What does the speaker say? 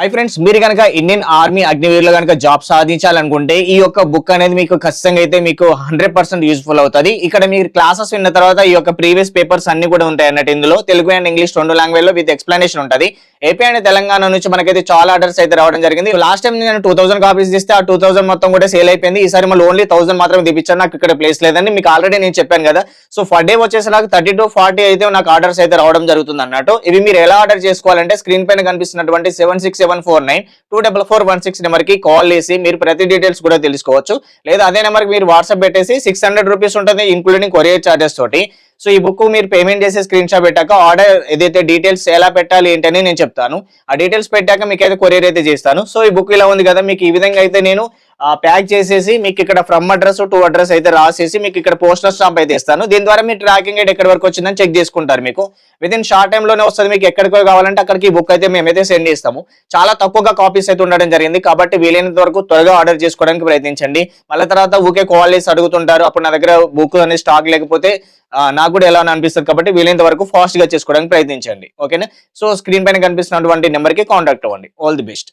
Hi friends మీరు కనుక Indian army అగ్నివీర్లో కనుక జాబ్ సాధించాలనుకుంటే ఈ యొక్క బుక్ అనేది మీకు ఖచ్చితంగా అయితే మీకు హండ్రెడ్ పర్సెంట్ యూస్ఫుల్ అవుతుంది. ఇక్కడ మీరు క్లాసెస్ విన్న తర్వాత ఈ యొక్క ప్రీవియస్ పేపర్స్ అన్ని కూడా ఉంటాయి అన్నట్టు ఇందులో. తెలుగు అండ్ ఇంగ్లీష్ రెండు లాంగ్వేజ్లో విత్ ఎక్స్ప్లెనేషన్ ఉంటుంది. ఏపీ అండ్ తెలంగాణ నుంచి మనకైతే చాలా ఆర్డర్స్ అయితే రావడం జరిగింది. లాస్ట్ టైం నేను టూ థౌసండ్ కాపీస్ ఇస్తే ఆ టూ థౌసండ్ మొత్తం కూడా సేల్ అయిపోయింది. ఈసారి మళ్ళీ ఓన్లీ థౌసండ్ మాత్రం తెప్పించాను నాకు ఇక్కడ ప్లేస్ లేదని మీకు ఆల్రెడీ నేను చెప్పాను కదా. సో ఫర్ డే వచ్చేసి నాకు థర్టీ టు ఫార్టీ అయితే నాకు ఆర్డర్స్ అయితే రావడం జరుగుతుంది అన్నట్టు. ఇవి మీరు ఎలా ఆర్డర్ చేసుకోవాలంటే స్క్రీన్ పైన కనిపిస్తున్నటువంటి seven six seven four nine two double four one six నెంబర్కి కాల్ చేసి మీరు ప్రతి డీటెయిల్స్ కూడా తెలుసుకోవచ్చు. లేదా అదే నెంబర్కి మీరు వాట్సాప్ పెట్టేసి సిక్స్ హండ్రెడ్ రూపీస్ ఉంటుంది ఇంక్లూడింగ్ కొరియర్ చార్జెస్ తోటి. సో ఈ బుక్ మీరు పేమెంట్ చేసి స్క్రీన్ షాట్ పెట్టాక ఆర్డర్ ఏదైతే డీటెయిల్స్ ఎలా పెట్టాలి ఏంటని నేను చెప్తాను. ఆ డీటెయిల్స్ పెట్టాక మీకు అయితే కొరియర్ అయితే చేస్తాను. సో ఈ బుక్ ఇలా ఉంది కదా మీకు ఈ విధంగా అయితే నేను ప్యాక్ చేసేసి మీకు ఇక్కడ ఫ్రమ్ అడ్రస్ టు అడ్రస్ అయితే రాసేసి మీకు ఇక్కడ పోస్టల్ స్టాంప్ అయితే ఇస్తాను. దీని ద్వారా మీ ట్రాకింగ్ అయితే ఎక్కడి వరకు వచ్చిందని చెక్ చేసుకుంటారు మీకు. విత్ ఇన్ షార్ట్ టైంలోనే వస్తుంది. మీకు ఎక్కడికో కావాలంటే అక్కడికి ఈ బుక్ అయితే మేమైతే సెండ్ చేస్తాము. చాలా తక్కువగా కాపీస్ అయితే ఉండడం జరిగింది. కాబట్టి వీలైనంత వరకు త్వరగా ఆర్డర్ చేసుకోవడానికి ప్రయత్నించండి. మళ్ళీ తర్వాత ఊకే కాల్ చేసి అడుగుతుంటారు. అప్పుడు నా దగ్గర బుక్ అనేది స్టాక్ లేకపోతే నాకు కూడా ఎలా అనిపిస్తుంది కాబట్టి వీలైనంత వరకు ఫాస్ట్గా చేసుకోవడానికి ప్రయత్నించండి. ఓకేనా సో స్క్రీన్ పైన కనిపిస్తున్నటువంటి నెంబర్కి కాంటాక్ట్ అవ్వండి. All the best